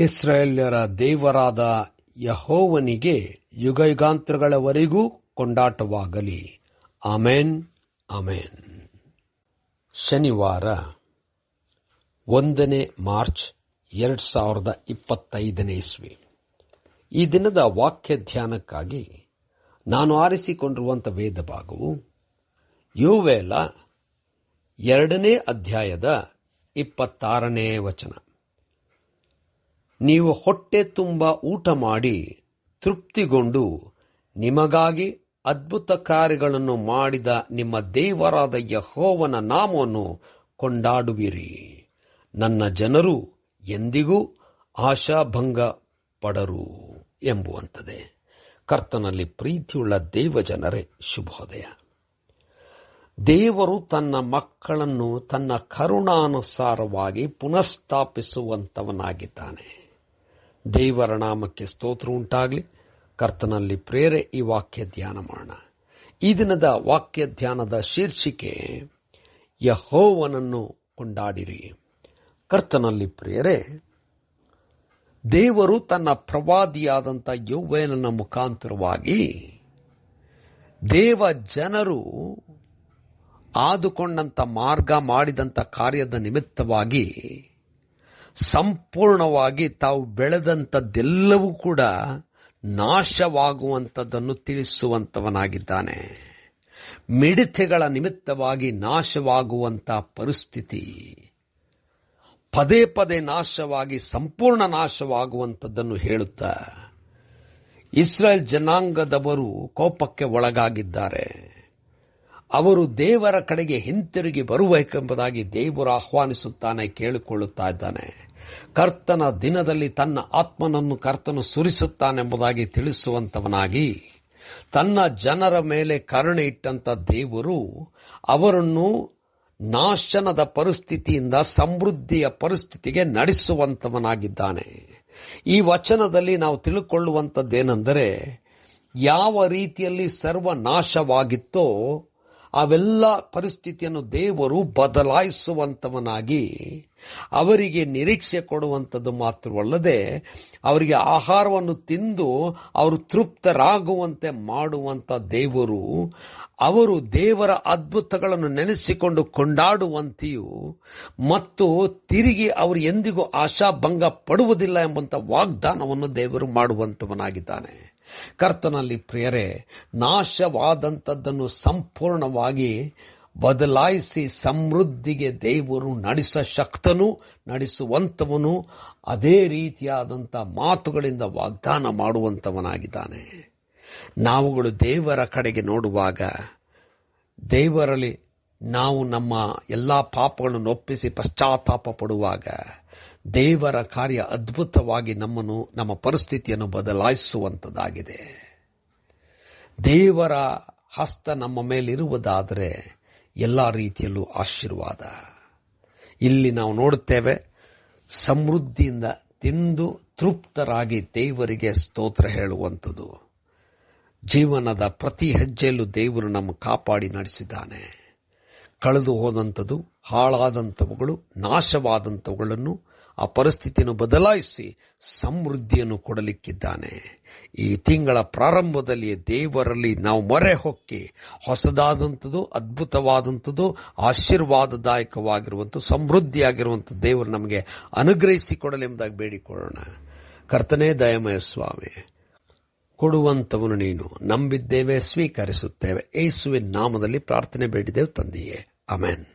ಇಸ್ರಾಯೇಲ್ಯರ ದೇವರಾದ ಯಹೋವನಿಗೆ ಯುಗಯುಗಾಂತರಗಳವರೆಗೂ ಕೊಂಡಾಟವಾಗಲಿ. ಆಮೇನ್ ಆಮೇನ್. ಶನಿವಾರ, ಒಂದನೇ ಮಾರ್ಚ್ ಎರಡ್ ಸಾವಿರದ ಇಪ್ಪತ್ತೈದನೇ ಇಸ್ವಿ. ಈ ದಿನದ ವಾಕ್ಯ ಧ್ಯಾನಕ್ಕಾಗಿ ನಾನು ಆರಿಸಿಕೊಂಡಿರುವಂಥ ವೇದ ಭಾಗವು ಯೋವೇಲ ಎರಡನೇ ಅಧ್ಯಾಯದ ಇಪ್ಪತ್ತಾರನೇ ವಚನ. ನೀವು ಹೊಟ್ಟೆ ತುಂಬ ಊಟ ಮಾಡಿ ತೃಪ್ತಿಗೊಂಡು ನಿಮಗಾಗಿ ಅದ್ಭುತ ಕಾರ್ಯಗಳನ್ನು ಮಾಡಿದ ನಿಮ್ಮ ದೇವರಾದ ಯಹೋವನ ನಾಮವನ್ನು ಕೊಂಡಾಡುವಿರಿ. ನನ್ನ ಜನರು ಎಂದಿಗೂ ಆಶಾಭಂಗ ಪಡರು ಎಂಬುವಂಥದ್ದೇ. ಕರ್ತನಲ್ಲಿ ಪ್ರೀತಿಯುಳ್ಳ ದೇವಜನರೇ ಶುಭೋದಯ. ದೇವರು ತನ್ನ ಮಕ್ಕಳನ್ನು ತನ್ನ ಕರುಣಾನುಸಾರವಾಗಿ ಪುನಃಸ್ಥಾಪಿಸುವಂತವನಾಗಿದ್ದಾನೆ. ದೇವರ ನಾಮಕ್ಕೆ ಸ್ತೋತ್ರ ಉಂಟಾಗಲಿ. ಕರ್ತನಲ್ಲಿ ಪ್ರೇರೆ ಈ ವಾಕ್ಯ ಧ್ಯಾನ ಮಾಡೋಣ. ಈ ದಿನದ ವಾಕ್ಯ ಧ್ಯಾನದ ಶೀರ್ಷಿಕೆ, ಯಹೋವನನ್ನು ಕೊಂಡಾಡಿರಿ. ಕರ್ತನಲ್ಲಿ ಪ್ರೇರೆ, ದೇವರು ತನ್ನ ಪ್ರವಾದಿಯಾದಂಥ ಯೌವೇನನ ಮುಖಾಂತರವಾಗಿ ದೇವ ಜನರು ಆದುಕೊಂಡಂಥ ಮಾರ್ಗ ಮಾಡಿದಂಥ ಕಾರ್ಯದ ನಿಮಿತ್ತವಾಗಿ ಸಂಪೂರ್ಣವಾಗಿ ತಾವು ಬೆಳೆದಂಥದ್ದೆಲ್ಲವೂ ಕೂಡ ನಾಶವಾಗುವಂಥದ್ದನ್ನು ತಿಳಿಸುವಂಥವನಾಗಿದ್ದಾನೆ. ಮಿಡಿತೆಗಳ ನಿಮಿತ್ತವಾಗಿ ನಾಶವಾಗುವಂಥ ಪರಿಸ್ಥಿತಿ. ಪದೇ ಪದೇ ನಾಶವಾಗಿ, ಸಂಪೂರ್ಣ ನಾಶವಾಗುವಂಥದ್ದನ್ನು ಹೇಳುತ್ತಾ ಇಸ್ರೇಲ್ ಜನಾಂಗದವರು ಕೋಪಕ್ಕೆ ಒಳಗಾಗಿದ್ದಾರೆ. ಅವರು ದೇವರ ಕಡೆಗೆ ಹಿಂತಿರುಗಿ ಬರಬೇಕೆಂಬುದಾಗಿ ದೇವರು ಆಹ್ವಾನಿಸುತ್ತಾನೆ, ಕೇಳಿಕೊಳ್ಳುತ್ತಾ ಇದ್ದಾನೆ. ಕರ್ತನ ದಿನದಲ್ಲಿ ತನ್ನ ಆತ್ಮನನ್ನು ಕರ್ತನು ಸುರಿಸುತ್ತಾನೆಂಬುದಾಗಿ ತಿಳಿಸುವಂತವನಾಗಿ, ತನ್ನ ಜನರ ಮೇಲೆ ಕರುಣೆ ಇಟ್ಟಂತ ದೇವರು ಅವರನ್ನು ನಾಶನದ ಪರಿಸ್ಥಿತಿಯಿಂದ ಸಮೃದ್ಧಿಯ ಪರಿಸ್ಥಿತಿಗೆ ನಡೆಸುವಂತವನಾಗಿದ್ದಾನೆ. ಈ ವಚನದಲ್ಲಿ ನಾವು ತಿಳ್ಕೊಳ್ಳುವಂಥದ್ದೇನೆಂದರೆ ಯಾವ ರೀತಿಯಲ್ಲಿ ಸರ್ವನಾಶವಾಗಿತ್ತೋ ಅವೆಲ್ಲ ಪರಿಸ್ಥಿತಿಯನ್ನು ದೇವರು ಬದಲಾಯಿಸುವಂತವನಾಗಿ ಅವರಿಗೆ ನಿರೀಕ್ಷೆ ಕೊಡುವಂಥದ್ದು ಮಾತ್ರವಲ್ಲದೆ ಅವರಿಗೆ ಆಹಾರವನ್ನು ತಿಂದು ಅವರು ತೃಪ್ತರಾಗುವಂತೆ ಮಾಡುವಂತ ದೇವರು, ಅವರು ದೇವರ ಅದ್ಭುತಗಳನ್ನು ನೆನೆಸಿಕೊಂಡು ಕೊಂಡಾಡುವಂತೆಯೂ ಮತ್ತು ತಿರುಗಿ ಅವರು ಎಂದಿಗೂ ಆಶಾಭಂಗ ಪಡುವುದಿಲ್ಲ ಎಂಬಂಥ ವಾಗ್ದಾನವನ್ನು ದೇವರು ಮಾಡುವಂತವನಾಗಿದ್ದಾನೆ. ಕರ್ತನಲ್ಲಿ ಪ್ರಿಯರೇ, ನಾಶವಾದಂಥದ್ದನ್ನು ಸಂಪೂರ್ಣವಾಗಿ ಬದಲಾಯಿಸಿ ಸಮೃದ್ಧಿಗೆ ದೇವರು ನಡೆಸ ಶಕ್ತನು ನಡೆಸುವಂತವನು ಅದೇ ರೀತಿಯಾದಂಥ ಮಾತುಗಳಿಂದ ವಾಗ್ದಾನ ಮಾಡುವಂತವನಾಗಿದ್ದಾನೆ ನಾವುಗಳು ದೇವರ ಕಡೆಗೆ ನೋಡುವಾಗ, ದೇವರಲ್ಲಿ ನಾವು ನಮ್ಮ ಎಲ್ಲ ಪಾಪಗಳನ್ನು ಒಪ್ಪಿಸಿ ಪಶ್ಚಾತ್ತಾಪ ಪಡುವಾಗ ದೇವರ ಕಾರ್ಯ ಅದ್ಭುತವಾಗಿ ನಮ್ಮನ್ನು, ನಮ್ಮ ಪರಿಸ್ಥಿತಿಯನ್ನು ಬದಲಾಯಿಸುವಂಥದ್ದಾಗಿದೆ ದೇವರ ಹಸ್ತ ನಮ್ಮ ಮೇಲಿರುವುದಾದರೆ ಎಲ್ಲ ರೀತಿಯಲ್ಲೂ ಆಶೀರ್ವಾದ. ಇಲ್ಲಿ ನಾವು ನೋಡುತ್ತೇವೆ, ಸಮೃದ್ಧಿಯಿಂದ ತಿಂದು ತೃಪ್ತರಾಗಿ ದೇವರಿಗೆ ಸ್ತೋತ್ರ ಹೇಳುವಂಥದ್ದು. ಜೀವನದ ಪ್ರತಿ ಹೆಜ್ಜೆಯಲ್ಲೂ ದೇವರು ನಮ್ಮ ಕಾಪಾಡಿ ನಡೆಸಿದ್ದಾನೆ. ಕಳೆದು ಹೋದಂಥದ್ದು, ಹಾಳಾದಂಥವುಗಳು, ನಾಶವಾದಂಥವುಗಳನ್ನು ಆ ಪರಿಸ್ಥಿತಿಯನ್ನು ಬದಲಾಯಿಸಿ ಸಮೃದ್ಧಿಯನ್ನು ಕೊಡಲಿಕ್ಕಿದ್ದಾನೆ. ಈ ತಿಂಗಳ ಪ್ರಾರಂಭದಲ್ಲಿ ದೇವರಲ್ಲಿ ನಾವು ಮೊರೆ ಹೊಕ್ಕಿ ಹೊಸದಾದಂಥದ್ದು, ಅದ್ಭುತವಾದಂಥದ್ದು ಆಶೀರ್ವಾದದಾಯಕವಾಗಿರುವಂಥ ಸಮೃದ್ಧಿಯಾಗಿರುವಂಥ ದೇವರು ನಮಗೆ ಅನುಗ್ರಹಿಸಿ ಕೊಡಲೆಂಬುದಾಗಿ ಬೇಡಿಕೊಳ್ಳೋಣ. ಕರ್ತನೇ ದಯಮಯ ಸ್ವಾಮಿ, ಕೊಡುವಂಥವನು ನೀನು. ನಂಬಿದ್ದೇವೆ, ಸ್ವೀಕರಿಸುತ್ತೇವೆ. ಏಸುವಿನ ನಾಮದಲ್ಲಿ ಪ್ರಾರ್ಥನೆ ಬೇಡಿದೆವು ತಂದೆಯೇ. ಅಮೆನ್